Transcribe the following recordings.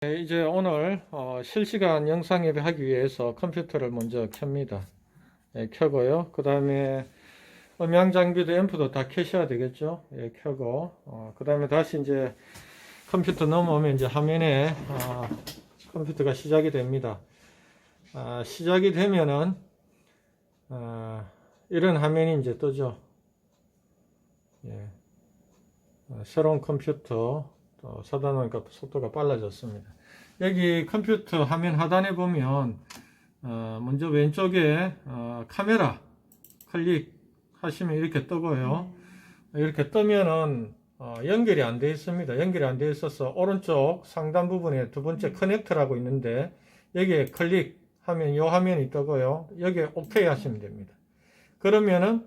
네, 이제 오늘 어, 실시간 영상 예배하기 위해서 컴퓨터를 먼저 켭니다. 예, 켜고요. 그 다음에 음향 장비도 앰프도 다 켜셔야 되겠죠. 예, 켜고 어, 그 다음에 다시 이제 컴퓨터 넘어오면 이제 화면에 아, 컴퓨터가 시작이 됩니다. 아, 시작이 되면은 아, 이런 화면이 이제 뜨죠. 예. 어, 새로운 컴퓨터 또 놓으니까 속도가 빨라졌습니다. 여기 컴퓨터 화면 하단에 보면 어, 먼저 왼쪽에 어, 카메라 클릭하시면 이렇게 뜨고요. 이렇게 뜨면은 어, 연결이 안 되어 있습니다. 연결이 안 되어 있어서 오른쪽 상단 부분에 두 번째 커넥터라고 있는데 여기에 클릭하면 이 화면이 뜨고요. 여기에 오케이 하시면 됩니다. 그러면은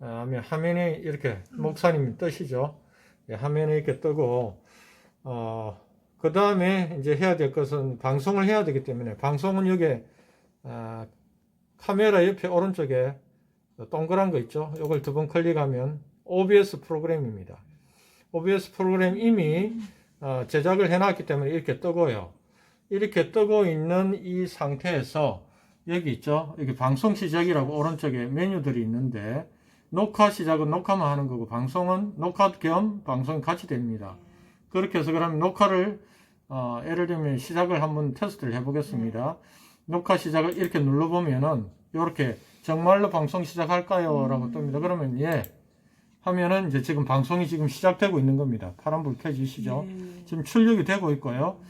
어, 화면이 이렇게 목사님 뜨시죠. 예, 화면에 이렇게 뜨고 어, 그 다음에 이제 해야 될 것은 방송을 해야 되기 때문에 방송은 여기 아, 카메라 옆에 오른쪽에 동그란 거 있죠. 이걸 두 번 클릭하면 OBS 프로그램입니다. OBS 프로그램 이미 어, 제작을 해놨기 때문에 이렇게 뜨고요. 이렇게 뜨고 있는 이 상태에서 여기 있죠. 여기 방송 시작이라고 오른쪽에 메뉴들이 있는데 녹화 시작은 녹화만 하는 거고 방송은 녹화 겸 방송이 같이 됩니다. 그렇게 해서 그러면 녹화를 어, 예를 들면 시작을 한번 테스트를 해보겠습니다. 녹화 시작을 이렇게 눌러보면은 이렇게 정말로 방송 시작할까요? 라고 뜹니다. 그러면 예 하면은 이제 지금 방송이 지금 시작되고 있는 겁니다. 파란불 켜주시죠. 지금 출력이 되고 있고요.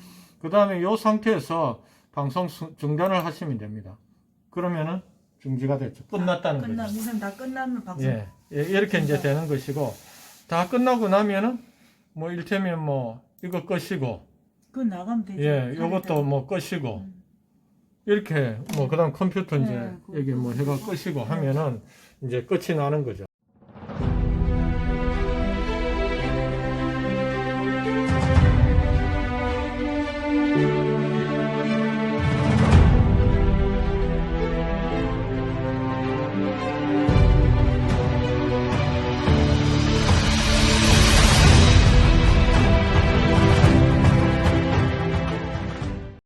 그 다음에 이 상태에서 방송 수- 중단을 하시면 됩니다. 그러면은 중지가 됐죠. 끝났다는 거죠. 끝나 무슨 다 끝나면 방송 예, 예, 이렇게 이제 되는 것이고 다 끝나고 나면은 뭐 일테면 뭐 이거 끄시고. 그 나가면 되죠. 예, 요것도 뭐 끄시고. 이렇게 뭐 그다음 컴퓨터 이제 네, 여기 뭐 해가 끄시고 하면은 이제 끝이 나는 거죠.